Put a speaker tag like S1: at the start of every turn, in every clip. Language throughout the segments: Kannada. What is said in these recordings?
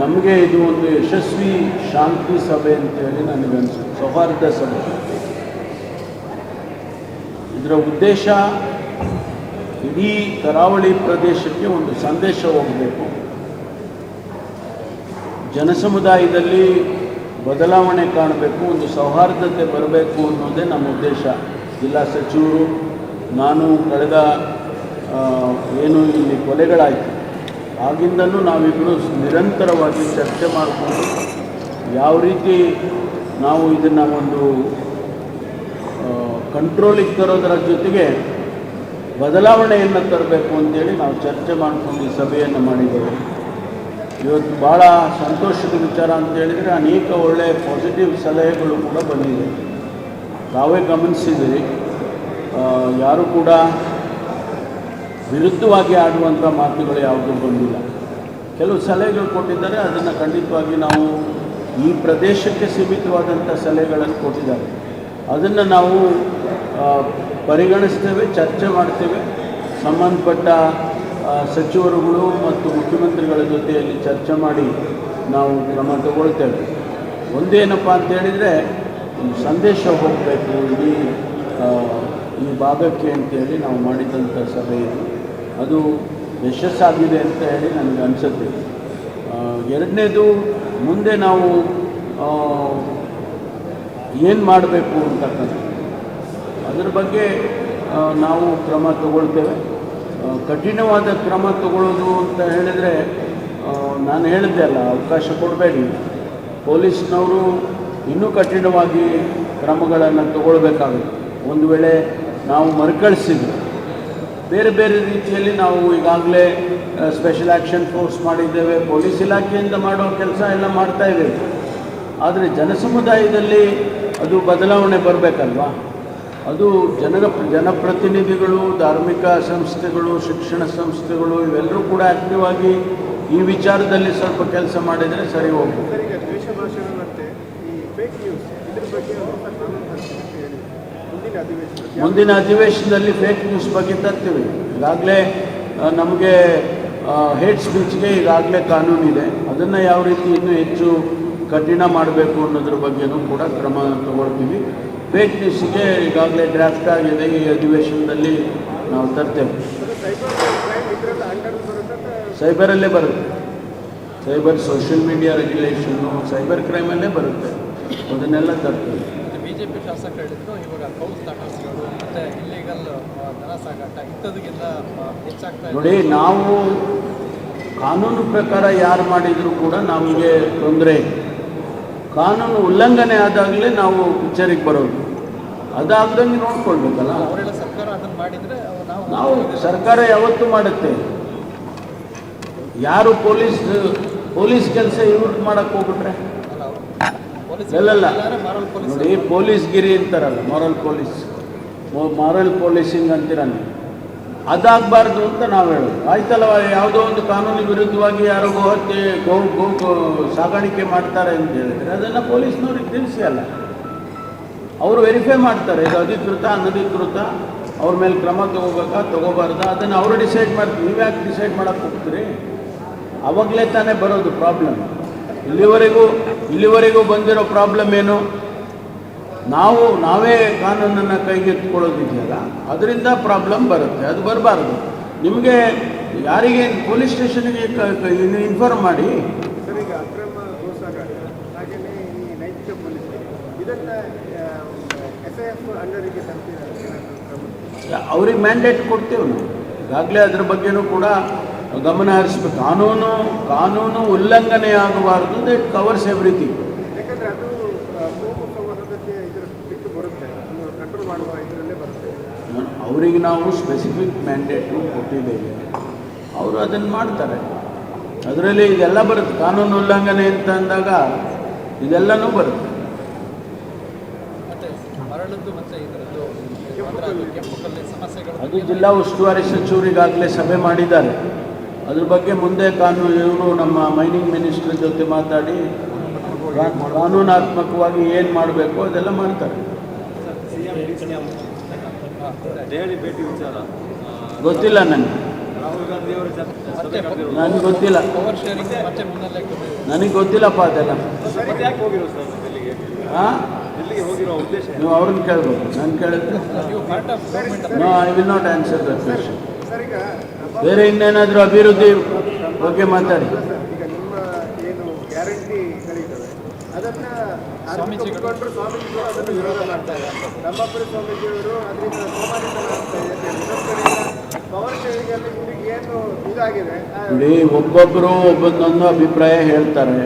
S1: ನಮಗೆ ಇದು ಒಂದು ಯಶಸ್ವಿ ಶಾಂತಿ ಸಭೆ ಅಂತೇಳಿ ನನಗನ್ಸುತ್ತೆ ಸೌಹಾರ್ದ ಸಭೆ. ಇದರ ಉದ್ದೇಶ ಇಡೀ ಕರಾವಳಿ ಪ್ರದೇಶಕ್ಕೆ ಒಂದು ಸಂದೇಶ ಹೋಗಬೇಕು. ಜನಸಮುದಾಯದಲ್ಲಿ ಬದಲಾವಣೆ ಕಾಣಬೇಕು, ಒಂದು ಸೌಹಾರ್ದತೆ ಬರಬೇಕು ಅನ್ನೋದೇ ನಮ್ಮ ಉದ್ದೇಶ. ಜಿಲ್ಲಾ ಸಚಿವರು, ನಾನು ಕಳೆದ ಏನು ಇಲ್ಲಿ ಕೊಲೆಗಳಾಯಿತು. ಆಗಿಂದಲೂ ನಾವಿಬ್ಬರು ನಿರಂತರವಾಗಿ ಚರ್ಚೆ ಮಾಡಿಕೊಂಡು ಯಾವ ರೀತಿ ನಾವು ಇದನ್ನು ಒಂದು ಕಂಟ್ರೋಲಿಗೆ ತರೋದರ ಜೊತೆಗೆ ಬದಲಾವಣೆಯನ್ನು ತರಬೇಕು ಅಂತೇಳಿ ನಾವು ಚರ್ಚೆ ಮಾಡ್ಕೊಂಡು ಈ ಸಭೆಯನ್ನು ಮಾಡಿದ್ದೇವೆ. ಇವತ್ತು ಭಾಳ ಸಂತೋಷದ ವಿಚಾರ ಅಂತ ಹೇಳಿದರೆ ಅನೇಕ ಒಳ್ಳೆಯ ಪಾಸಿಟಿವ್ ಸಲಹೆಗಳು ಕೂಡ ಬಂದಿದೆ. ತಾವೇ ಗಮನಿಸಿದಿರಿ ಯಾರು ಕೂಡ ವಿರುದ್ಧವಾಗಿ ಆಡುವಂಥ ಮಾತುಗಳು ಯಾವುದೂ ಬಂದಿಲ್ಲ. ಕೆಲವು ಸಲಹೆಗಳು ಕೊಟ್ಟಿದ್ದಾರೆ, ಅದನ್ನು ಖಂಡಿತವಾಗಿ ನಾವು ಈ ಪ್ರದೇಶಕ್ಕೆ ಸೀಮಿತವಾದಂಥ ಸಲಹೆಗಳನ್ನು ಕೊಟ್ಟಿದ್ದಾರೆ. ಅದನ್ನು ನಾವು ಪರಿಗಣಿಸ್ತೇವೆ, ಚರ್ಚೆ ಮಾಡ್ತೇವೆ. ಸಂಬಂಧಪಟ್ಟ ಸಚಿವರುಗಳು ಮತ್ತು ಮುಖ್ಯಮಂತ್ರಿಗಳ ಜೊತೆಯಲ್ಲಿ ಚರ್ಚೆ ಮಾಡಿ ನಾವು ಕ್ರಮ ತಗೊಳ್ತೇವೆ. ಒಂದೇನಪ್ಪ ಅಂತ ಹೇಳಿದರೆ ಸಂದೇಶ ಹೋಗಬೇಕು, ಇಡೀ ಈ ಭಾಗಕ್ಕೆ ಅಂತೇಳಿ ನಾವು ಮಾಡಿದಂಥ ಸಭೆ ಇದು. ಅದು ಯಶಸ್ಸಾಗಿದೆ ಅಂತ ಹೇಳಿ ನನಗೆ ಅನಿಸುತ್ತೆ. ಎರಡನೇದು ಮುಂದೆ ನಾವು ಏನು ಮಾಡಬೇಕು ಅಂತಕ್ಕಂಥ ಅದರ ಬಗ್ಗೆ ನಾವು ಕ್ರಮ ತಗೊಳ್ತೇವೆ. ಕಠಿಣವಾದ ಕ್ರಮ ತಗೊಳ್ಳೋದು ಅಂತ ಹೇಳಿದರೆ ನಾನು ಹೇಳಿದ್ದೆ ಅಲ್ಲ, ಅವಕಾಶ ಕೊಡಬೇಡಿ. ಪೊಲೀಸ್ನವರು ಇನ್ನೂ ಕಠಿಣವಾಗಿ ಕ್ರಮಗಳನ್ನು ತಗೊಳ್ಬೇಕಾಗುತ್ತೆ. ಒಂದು ವೇಳೆ ನಾವು ಮರುಕಳಿಸಿದ್ರು ಬೇರೆ ಬೇರೆ ರೀತಿಯಲ್ಲಿ ನಾವು ಈಗಾಗಲೇ ಸ್ಪೆಷಲ್ ಆ್ಯಕ್ಷನ್ ಫೋರ್ಸ್ ಮಾಡಿದ್ದೇವೆ. ಪೊಲೀಸ್ ಇಲಾಖೆಯಿಂದ ಮಾಡೋ ಕೆಲಸ ಎಲ್ಲ ಮಾಡ್ತಾ ಇದ್ದೇವೆ. ಆದರೆ ಜನಸಮುದಾಯದಲ್ಲಿ ಅದು ಬದಲಾವಣೆ ಬರಬೇಕಲ್ವಾ? ಅದು ಜನರ, ಜನಪ್ರತಿನಿಧಿಗಳು, ಧಾರ್ಮಿಕ ಸಂಸ್ಥೆಗಳು, ಶಿಕ್ಷಣ ಸಂಸ್ಥೆಗಳು, ಇವೆಲ್ಲರೂ ಕೂಡ ಆ್ಯಕ್ಟಿವ್ ಆಗಿ ಈ ವಿಚಾರದಲ್ಲಿ ಸ್ವಲ್ಪ ಕೆಲಸ ಮಾಡಿದರೆ ಸರಿ ಹೋಗ್ಬೋದು
S2: ಮುಂದಿನ
S1: ಅಧಿವೇಶನದಲ್ಲಿ. ಫೇಕ್ ನ್ಯೂಸ್ ಬಗ್ಗೆ ತರ್ತೀವಿ. ಈಗಾಗಲೇ ನಮಗೆ ಹೇಟ್ ಸ್ಪೀಚ್ಗೆ ಈಗಾಗಲೇ ಕಾನೂನಿದೆ. ಅದನ್ನು ಯಾವ ರೀತಿ ಇನ್ನೂ ಹೆಚ್ಚು ಕಠಿಣ ಮಾಡಬೇಕು ಅನ್ನೋದ್ರ ಬಗ್ಗೆನೂ ಕೂಡ ಕ್ರಮ ತಗೊಳ್ತೀವಿ. ಫೇಕ್ ನ್ಯೂಸ್ಗೆ ಈಗಾಗಲೇ ಡ್ರಾಫ್ಟ್ ಆಗಿದೆ ಈ ಅಧಿವೇಶನದಲ್ಲಿ ನಾವು ತರ್ತೇವೆ. ಸೈಬರಲ್ಲೇ ಬರುತ್ತೆ cyber social media regulation cyber ಕ್ರೈಮಲ್ಲೇ ಬರುತ್ತೆ. ಅದನ್ನೆಲ್ಲ ತರ್ತೇವೆ.
S3: ಬಿಜೆಪಿ ಶಾಸಕರು ಹೇಳಿದ್ರು ಇವಾಗ ಕೌಸ್ ಸ್ಟಾರ್ಟರ್ಸ್ಗಳು ಮತ್ತೆ ಇಲ್ಲಿಗಲ್ ದನ ಸಾಗಾಟ ಇಂಥದಕ್ಕಿಂತ ಹೆಚ್ಚಾಗ್ತಾ
S1: ನೋಡಿ ನಾವು ಕಾನೂನು ಪ್ರಕಾರ ಯಾರು ಮಾಡಿದರೂ ಕೂಡ ನಮಗೆ ತೊಂದರೆ ಕಾನೂನು ಉಲ್ಲಂಘನೆ ಆದಾಗಲೇ ನಾವು ಪಿಕ್ಚರಿಗೆ ಬರೋದು. ಅದಾಗ್ದಂಗೆ ನೋಡ್ಕೊಳ್ಬೇಕಲ್ಲ?
S3: ಸರ್ಕಾರ ಅದನ್ನು ಮಾಡಿದರೆ ನಾವು
S1: ನಾವು ಸರ್ಕಾರ ಯಾವತ್ತೂ ಮಾಡುತ್ತೆ. ಯಾರು ಪೊಲೀಸ್ ಪೊಲೀಸ್ ಕೆಲಸ ಇವ್ರು ಮಾಡಕ್ಕೆ ಹೋಗ್ಬಿಟ್ರೆ?
S3: ಅಲ್ಲ ಪೊಲೀಸ್
S1: ಗಿರಿ ಪೊಲೀಸ್ಗಿರಿ ಅಂತಾರಲ್ಲ ಮಾರಲ್ ಪೊಲೀಸ್. ಮಾರಲ್ ಪೊಲೀಸಿಂಗ್ ಅಂತೀರ ನೀವು? ಅದಾಗಬಾರ್ದು ಅಂತ ನಾವು ಹೇಳೋದು. ಆಯ್ತಲ್ಲ ಯಾವುದೋ ಒಂದು ಕಾನೂನು ವಿರುದ್ಧವಾಗಿ ಯಾರೋ ಗೋಹತ್ಯೆ ಗೋ ಗೋ ಗೋ- ಸಾಗಾಣಿಕೆ ಮಾಡ್ತಾರೆ ಅಂತ ಹೇಳಿದ್ರೆ ಅದನ್ನು ಪೊಲೀಸ್ನವ್ರಿಗೆ ತಿಳಿಸಿ ಅಲ್ಲ. ಅವರು ವೆರಿಫೈ ಮಾಡ್ತಾರೆ ಇದು ಅಧಿಕೃತ ಅನಧಿಕೃತ ಅವ್ರ ಮೇಲೆ ಕ್ರಮ ತಗೋಬೇಕಾ ತಗೋಬಾರ್ದಾ ಅದನ್ನು ಅವರು ಡಿಸೈಡ್ ಮಾಡ್ತೀವಿ ನೀವು ಯಾಕೆ ಡಿಸೈಡ್ ಮಾಡೋಕ್ಕೆ ಹೋಗ್ತೀರಿ? ಅವಾಗಲೇ ತಾನೇ ಬರೋದು ಪ್ರಾಬ್ಲಮ್ ಇಲ್ಲಿವರೆಗೂ ಇಲ್ಲಿವರೆಗೂ ಬಂದಿರೋ ಪ್ರಾಬ್ಲಮ್ ಏನು? ನಾವು ನಾವೇ ಕಾನೂನನ್ನು ಕೈಗೆತ್ತಿಕೊಳ್ಳೋದಿದೆಯಲ್ಲ ಅದರಿಂದ ಪ್ರಾಬ್ಲಮ್ ಬರುತ್ತೆ ಅದು ಬರಬಾರ್ದು. ನಿಮಗೆ ಯಾರಿಗೆ ಪೊಲೀಸ್ ಸ್ಟೇಷನ್ಗೆ ಇನ್ಫಾರ್ಮ್ ಮಾಡಿ. ಅವ್ರಿಗೆ ಮ್ಯಾಂಡೇಟ್ ಕೊಡ್ತೀವಿ ನಾವು. ಈಗಾಗಲೇ ಅದ್ರ ಬಗ್ಗೆನೂ ಕೂಡ ಗಮನ ಹರಿಸ್ಬೇಕು. ಕಾನೂನು ಕಾನೂನು ಉಲ್ಲಂಘನೆ ಆಗಬಾರ್ದು ದಟ್ ಕವರ್ಸ್ ಎವ್ರಿಥಿಂಗ್
S2: ಯಾಕಂದ್ರೆ ಅದು ಆ, ಕೋಮು ಇದರ ಬಿಟ್ಟು ಬರುತ್ತೆ. ಕಂಟ್ರೋಲ್ ಮಾಡುವ ಇದರಲ್ಲೇ ಬರುತ್ತೆ.
S1: ಅವರಿಗೆ ನಾವು ಸ್ಪೆಸಿಫಿಕ್ ಮ್ಯಾಂಡೇಟು ಕೊಟ್ಟಿದ್ದೇವೆ. ಅವರು ಅದನ್ನು ಮಾಡ್ತಾರೆ. ಅದರಲ್ಲಿ ಇದೆಲ್ಲ ಬರುತ್ತೆ. ಕಾನೂನು ಉಲ್ಲಂಘನೆ ಅಂತ ಅಂದಾಗ ಇದೆಲ್ಲನೂ ಬರುತ್ತೆ.
S3: ಅದು
S1: ಜಿಲ್ಲಾ ಉಸ್ತುವಾರಿ ಸಚಿವರಿಗಾಗಲೇ ಸಭೆ ಮಾಡಿದ್ದಾರೆ. ಅದ್ರ ಬಗ್ಗೆ ಮುಂದೆ ಕಾನೂನು ಇವರು ನಮ್ಮ ಮೈನಿಂಗ್ ಮಿನಿಸ್ಟರ್ ಜೊತೆ ಮಾತಾಡಿ ಕಾನೂನಾತ್ಮಕವಾಗಿ ಏನು ಮಾಡಬೇಕು ಅದೆಲ್ಲ ಮಾಡ್ತಾರೆ.
S4: ದೆಹಲಿ ಭೇಟಿ ವಿಚಾರ.
S1: ಗೊತ್ತಿಲ್ಲ ನನಗೆ ನನಗೆ ಗೊತ್ತಿಲ್ಲ. ನನಗೆ ಗೊತ್ತಿಲ್ಲಪ್ಪ ಅದೆಲ್ಲ. ಹಾಂ ನೀವು ಅವ್ರನ್ನ ಕೇಳ್ಬೇಕು. ನಾನು ಕೇಳಿದ್ರೆ no I will not answer that question
S2: sir ಈಗ
S1: ಬೇರೆ ಇನ್ನೇನಾದರೂ ಅಭಿವೃದ್ಧಿ ಬಗ್ಗೆ ಮಾತಾಡಿ. ನೋಡಿ ಒಬ್ಬೊಬ್ಬರು ಒಬ್ಬೊಂದೊಂದು ಅಭಿಪ್ರಾಯ ಹೇಳ್ತಾರೆ.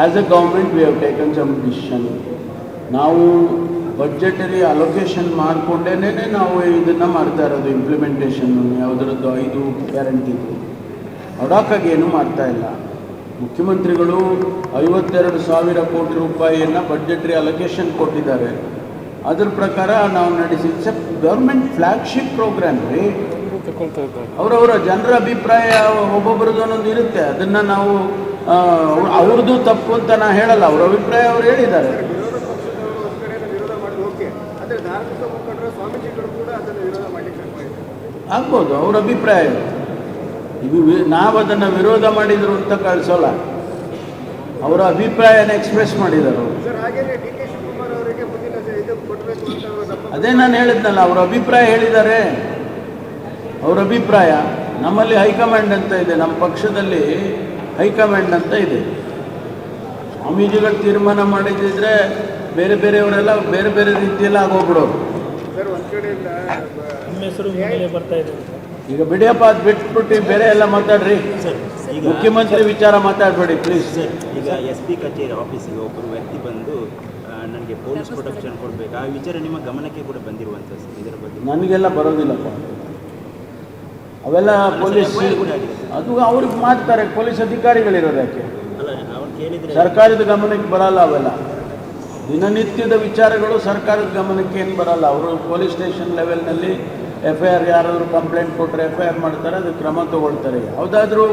S1: As a government we have taken some decision ನಾವು ಬಡ್ಜೆಟರಿ ಅಲೊಕೇಶನ್ ಮಾಡಿಕೊಂಡೇ ನಾವು ಇದನ್ನು ಮಾಡ್ತಾ ಇರೋದು ಇಂಪ್ಲಿಮೆಂಟೇಷನ್ ಯಾವುದರದ್ದು ಐದು ಗ್ಯಾರಂಟಿದು ಅಡಾಕಾಗಿ ಏನೂ ಮಾಡ್ತಾ ಇಲ್ಲ. ಮುಖ್ಯಮಂತ್ರಿಗಳು ಐವತ್ತೆರಡು ಸಾವಿರ ಕೋಟಿ ರೂಪಾಯಿಯನ್ನು ಬಜೆಟ್ರಿ ಅಲೊಕೇಶನ್ ಕೊಟ್ಟಿದ್ದಾರೆ. ಅದ್ರ ಪ್ರಕಾರ ನಾವು ನಡೆಸಿ ಗೌರ್ಮೆಂಟ್ ಫ್ಲಾಗ್ಶಿಪ್ ಪ್ರೋಗ್ರಾಮ್ ರೀ. ಅವರವರ ಜನರ ಅಭಿಪ್ರಾಯ ಒಬ್ಬೊಬ್ಬರದ್ದು ಒಂದೊಂದು ಇರುತ್ತೆ. ಅದನ್ನು ನಾವು ಅವ್ರದ್ದು ತಪ್ಪು ಅಂತ ನಾ ಹೇಳಲ್ಲ. ಅವ್ರ ಅಭಿಪ್ರಾಯ ಅವ್ರು ಹೇಳಿದ್ದಾರೆ
S2: ವಿರೋಧ ಪಕ್ಷದವರು ಒಂದು ಕಡೆಯಿಂದ ವಿರೋಧ ಮಾಡೋದು ಓಕೆ ಆದರೆ ಧಾರ್ಮಿಕ ಮುಖಂಡರು ಸ್ವಾಮೀಜಿಗಳು ಕೂಡ ಅದನ್ನು ವಿರೋಧ ಮಾಡಲಿಕ್ಕೆ ಮಾಡಿದ್ದಾರೆ
S1: ಆಗ್ಬೋದು ಅವ್ರ ಅಭಿಪ್ರಾಯ. ಇದು. ನಾವು ಅದನ್ನು ವಿರೋಧ ಮಾಡಿದರು ಅಂತ ಕಳಿಸೋಲ್ಲ. ಅವರ ಅಭಿಪ್ರಾಯನ ಎಕ್ಸ್ಪ್ರೆಸ್
S2: ಮಾಡಿದರು
S1: ಅದೇ ನಾನು ಹೇಳಿದ್ನಲ್ಲ ಅವ್ರ ಅಭಿಪ್ರಾಯ ಹೇಳಿದ್ದಾರೆ ಅವ್ರ ಅಭಿಪ್ರಾಯ ನಮ್ಮಲ್ಲಿ ಹೈಕಮಾಂಡ್ ಅಂತ ಇದೆ ನಮ್ಮ ಪಕ್ಷದಲ್ಲಿ ಹೈಕಮಾಂಡ್ ಅಂತ ಇದೆ. ಸ್ವಾಮೀಜಿಗಳು ತೀರ್ಮಾನ ಮಾಡಿದ್ದಿದ್ರೆ ಬೇರೆ ಬೇರೆಯವರೆಲ್ಲ ಬೇರೆ ಬೇರೆ ರೀತಿಯಲ್ಲಿ ಆಗೋಗ್ಬಿಡೋರು.
S4: ನಮ್ಮ ಹೆಸರು ಬರ್ತಾ ಇದೆ
S1: ಈಗ ಬಿಡಿಯಪ್ಪ ಅದು ಬಿಟ್ಬಿಟ್ಟು ಬೇರೆ ಎಲ್ಲ ಮಾತಾಡ್ರಿ.
S5: ಸರ್ ಈಗ
S1: ಮುಖ್ಯಮಂತ್ರಿ ವಿಚಾರ ಮಾತಾಡಬೇಡಿ ಪ್ಲೀಸ್
S5: ಸರ್ ಈಗ ಎಸ್ ಪಿ ಕಚೇರಿ ಆಫೀಸಿಗೆ ಒಬ್ಬರು ವ್ಯಕ್ತಿ ಬಂದು ನನಗೆ ಪೊಲೀಸ್ ಪ್ರೊಟೆಕ್ಷನ್ ಕೊಡಬೇಕು. ಆ ವಿಚಾರ ನಿಮ್ಮ ಗಮನಕ್ಕೆ ಕೂಡ ಬಂದಿರುವಂಥ ಸರ್ ಇದರ ಬಗ್ಗೆ.
S1: ನನಗೆಲ್ಲ ಬರೋದಿಲ್ಲಪ್ಪ. ಅವೆಲ್ಲ ಪೊಲೀಸ್ ಅದು ಅವ್ರಿಗೆ ಮಾಡ್ತಾರೆ ಪೊಲೀಸ್ ಅಧಿಕಾರಿಗಳಿರೋದಕ್ಕೆ
S5: ಅಲ್ಲ ಅವ್ರು ಕೇಳಿದರೆ
S1: ಸರ್ಕಾರದ ಗಮನಕ್ಕೆ ಬರಲ್ಲ ಅವೆಲ್ಲ. ದಿನನಿತ್ಯದ ವಿಚಾರಗಳು ಸರ್ಕಾರದ ಗಮನಕ್ಕೆ ಏನು ಬರಲ್ಲ. ಅವರು ಪೊಲೀಸ್ ಸ್ಟೇಷನ್ ಲೆವೆಲ್ನಲ್ಲಿ ಎಫ್ ಐ ಆರ್ ಯಾರಾದರೂ ಕಂಪ್ಲೇಂಟ್ ಕೊಟ್ಟರೆ ಎಫ್ ಐ ಆರ್ ಮಾಡ್ತಾರೆ ಅದು ಕ್ರಮ ತಗೊಳ್ತಾರೆ. ಯಾವುದಾದ್ರೂ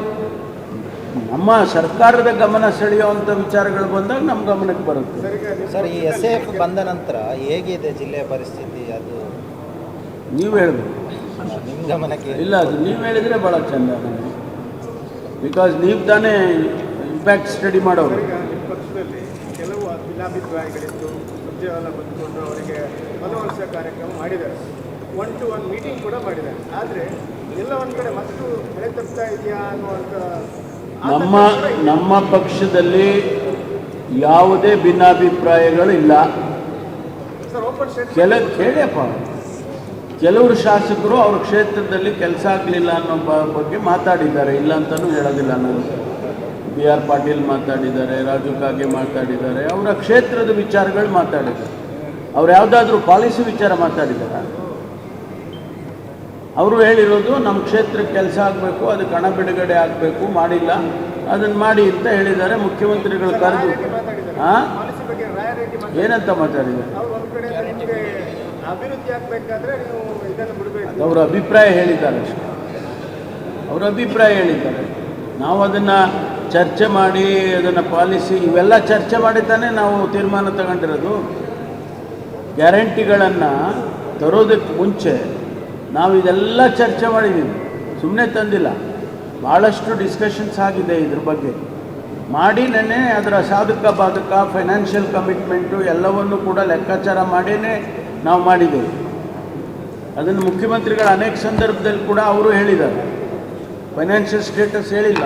S1: ನಮ್ಮ ಸರ್ಕಾರದ ಗಮನ ಸೆಳೆಯುವಂಥ ವಿಚಾರಗಳು ಬಂದಾಗ ನಮ್ಮ ಗಮನಕ್ಕೆ ಬರುತ್ತೆ.
S2: ಸರ್
S6: ಈ ಎಸ್ ಎಫ್ ಬಂದ ನಂತರ ಹೇಗಿದೆ ಜಿಲ್ಲೆಯ ಪರಿಸ್ಥಿತಿ? ಅದು
S1: ನೀವು ಹೇಳ್ಬೋದು
S6: ನಿಮ್ಮ ಗಮನಕ್ಕೆ
S1: ಇಲ್ಲ ಅದು ನೀವು ಹೇಳಿದರೆ ಭಾಳ ಚೆಂದ ಬಿಕಾಸ್ ನೀವು ತಾನೇ ಇಂಪ್ಯಾಕ್ಟ್ ಸ್ಟಡಿ ಮಾಡೋರು
S2: ಈಗ ನಿಮ್ಮ ಪಕ್ಷದಲ್ಲಿ ಕೆಲವು ಭಿನ್ನಾಭಿಪ್ರಾಯಗಳಿತ್ತು ಸುದ್ದಿಯೆಲ್ಲ ಬಂದುಕೊಂಡು ಅವರಿಗೆ ಮನವೊಲಿಸುವ ಕಾರ್ಯಕ್ರಮ ಮಾಡಿದ್ದಾರೆ. ಒನ್ ಟು ಒನ್ ಮೀಟಿಂಗ್ ಕೂಡ ಮಾಡಿದ್ದಾರೆ. ಆದರೆ ಎಲ್ಲ ಒಂದು ಕಡೆ ಮತ್ತು ಬೆಳೆ ತಪ್ತಾ ಇದೆಯಾ ಅನ್ನುವಂಥ
S1: ನಮ್ಮ ನಮ್ಮ ಪಕ್ಷದಲ್ಲಿ ಯಾವುದೇ ಭಿನ್ನಾಭಿಪ್ರಾಯಗಳಿಲ್ಲ
S2: ಇಲ್ಲ.
S1: ಕೆಲ ಕೇಳಿಯಪ್ಪ ಕೆಲವರು ಶಾಸಕರು ಅವ್ರ ಕ್ಷೇತ್ರದಲ್ಲಿ ಕೆಲಸ ಆಗಲಿಲ್ಲ ಅನ್ನೋ ಬಗ್ಗೆ ಮಾತಾಡಿದ್ದಾರೆ. ಇಲ್ಲ ಅಂತಲೂ ಹೇಳೋದಿಲ್ಲ ನಾನು. ಬಿ ಆರ್ ಪಾಟೀಲ್ ಮಾತಾಡಿದ್ದಾರೆ ರಾಜು ಕಾಗೆ ಮಾತಾಡಿದ್ದಾರೆ ಅವರ ಕ್ಷೇತ್ರದ ವಿಚಾರಗಳು ಮಾತಾಡಿದ್ದಾರೆ. ಅವ್ರು ಯಾವುದಾದ್ರೂ ಪಾಲಿಸಿ ವಿಚಾರ ಮಾತಾಡಿದ್ದಾರೆ? ಅವರು ಹೇಳಿರೋದು ನಮ್ಮ ಕ್ಷೇತ್ರಕ್ಕೆ ಕೆಲಸ ಆಗಬೇಕು ಅದಕ್ಕೆ ಹಣ ಬಿಡುಗಡೆ ಆಗಬೇಕು ಮಾಡಿಲ್ಲ ಅದನ್ನು ಮಾಡಿ ಅಂತ ಹೇಳಿದ್ದಾರೆ ಮುಖ್ಯಮಂತ್ರಿಗಳು ಕರೆದು. ಹಾಂ ಏನಂತ ಮಾತಾಡಿದ್ದಾರೆ?
S2: ಅವ್ರು ಒಂದು ಕಡೆ ಅಭಿವೃದ್ಧಿ ಆಗಬೇಕಾದ್ರೆ ನೀವು ಇದನ್ನು ಬಿಡಬೇಕು.
S1: ಅವರ ಅಭಿಪ್ರಾಯ ಹೇಳಿದ್ದಾರೆ ಅಷ್ಟೇ. ಅವರ ಅಭಿಪ್ರಾಯ ಹೇಳಿದ್ದಾರೆ. ನಾವು ಅದನ್ನು ಚರ್ಚೆ ಮಾಡಿ ಅದನ್ನು ಪಾಲಿಸಿ ಇವೆಲ್ಲ ಚರ್ಚೆ ಮಾಡಿ ತಾನೇ ನಾವು ತೀರ್ಮಾನ ತಗೊಂಡಿರೋದು. ಗ್ಯಾರಂಟಿಗಳನ್ನು ತರೋದಕ್ಕೆ ಮುಂಚೆ ನಾವು ಇದೆಲ್ಲ ಚರ್ಚೆ ಮಾಡಿದ್ದೀವಿ ಸುಮ್ಮನೆ ತಂದಿಲ್ಲ. ಭಾಳಷ್ಟು ಡಿಸ್ಕಷನ್ಸ್ ಆಗಿದೆ ಇದ್ರ ಬಗ್ಗೆ. ಮಾಡಿ ನೆನೆ ಅದರ ಸಾಧಕ ಬಾಧಕ ಫೈನಾನ್ಷಿಯಲ್ ಕಮಿಟ್ಮೆಂಟು ಎಲ್ಲವನ್ನು ಕೂಡ ಲೆಕ್ಕಾಚಾರ ಮಾಡಿಯೇ ನಾವು ಮಾಡಿದ್ದೇವೆ ಅದನ್ನು ಮುಖ್ಯಮಂತ್ರಿಗಳು ಅನೇಕ ಸಂದರ್ಭದಲ್ಲಿ ಕೂಡ ಅವರು ಹೇಳಿದ್ದಾರೆ. ಫೈನಾನ್ಷಿಯಲ್ ಸ್ಟೇಟಸ್ ಹೇಳಿಲ್ಲ.